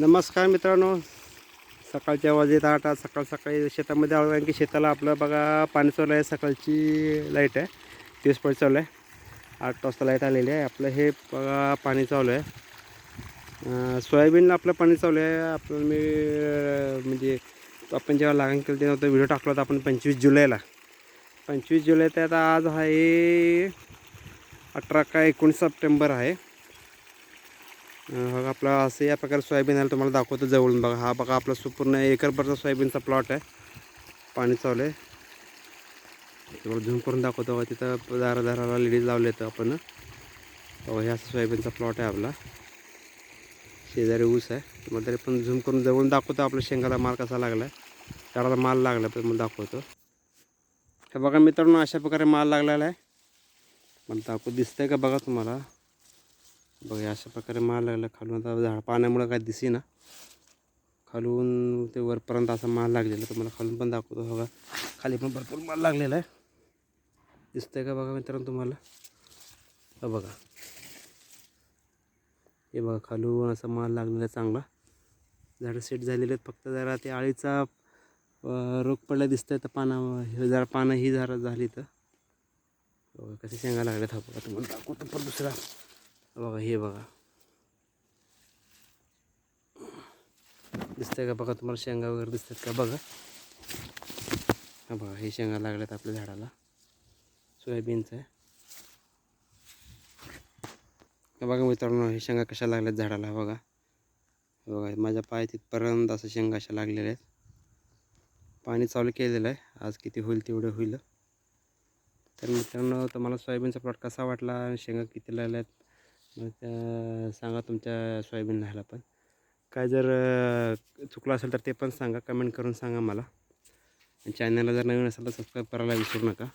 नमस्कार मित्रांनो. सकाळच्या वाजेत आठ आज सकाळ सकाळी शेतामध्ये आलो कारण की शेताला आपलं बघा पाणी चालू आहे. सकाळची लाइट आहे. तीस पॉईंट चालू आहे. आठ वाजता लाइट आलेली आहे. आपलं हे बघा पाणी चालू आहे. सोयाबीनला आपलं पाणी चालू आहे. आपलं मी म्हणजे आपण जेव्हा लागण केलं तेव्हा व्हिडिओ टाकला होता आपण पंचवीस जुलैला. पंचवीस जुलै त्यात आज आहे अठरा का एकोणीस सप्टेंबर आहे. बघा आपला असं या प्रकारे सोयाबीन आलं तुम्हाला दाखवतो जवळून. बघा हा बघा आपला पूर्ण एकरभरचा सोयाबीनचा प्लॉट आहे. पाणी चालू आहे. तुम्हाला झूम करून दाखवतो बघा तिथं दारा दाराला लेडीज लावले तर आपण. बघा हे असं सोयाबीनचा प्लॉट आहे आपला. शेजारी ऊस आहे. तुम्हाला तरी पण झूम करून जवळून दाखवतो आपल्या शेंगाला माल कसा लागला आहे झाडाला माल लागला पण मग दाखवतो. हे बघा मित्रांनो अशा प्रकारे माल लागलेला आहे. मला दाखवत आहे का बघा तुम्हाला? बघा अशा प्रकारे माल लागला खालून. आता झाड पाण्यामुळं काय दिसे ना खालून ते वरपर्यंत असा माल लागलेला तुम्हाला खालून पण दाखवतो बघा. खाली पण भरपूर माल लागलेला आहे. दिसतंय का बघा मित्रांनो तुम्हाला? हा बघा. हे बघा खालून असा माल लागलेला आहे चांगला. झाडं सेट झालेले आहेत. फक्त जरा ते आळीचा रोग पडला दिसतंय. तर पाना हे जरा पानं ही जरा झाली तर. बघा कसे शेंगा लागल्यात. हा बघा तुम्हाला दाखवतो पण दुसरा. बघा हे बघा. दिसतंय का बघा तुम्हाला शेंगा वगैरे दिसतात का? बघा. हा बघा हे शेंगा लागल्यात आपल्या झाडाला. सोयाबीनचं आहे. हे बघा मित्रांनो हे शेंगा कशा लागल्यात झाडाला बघा. बघा माझ्या पाय तिथपर्यंत असं शेंगा अशा लागलेल्या आहेत. पाणी चालू केलेलं आहे. आज किती होईल तेवढं होईल. तर मित्रांनो तुम्हाला सोयाबीनचा प्लॉट कसा वाटला? आणि शेंगा किती लागल्या आहेत मग त्या सांगा तुमच्या सोयाबीन राहायला पण. काय जर चुकलं असेल तर ते पण सांगा कमेंट करून सांगा मला. चॅनलला जर नवीन असेल तर सबस्क्राईब करायला विसरू नका.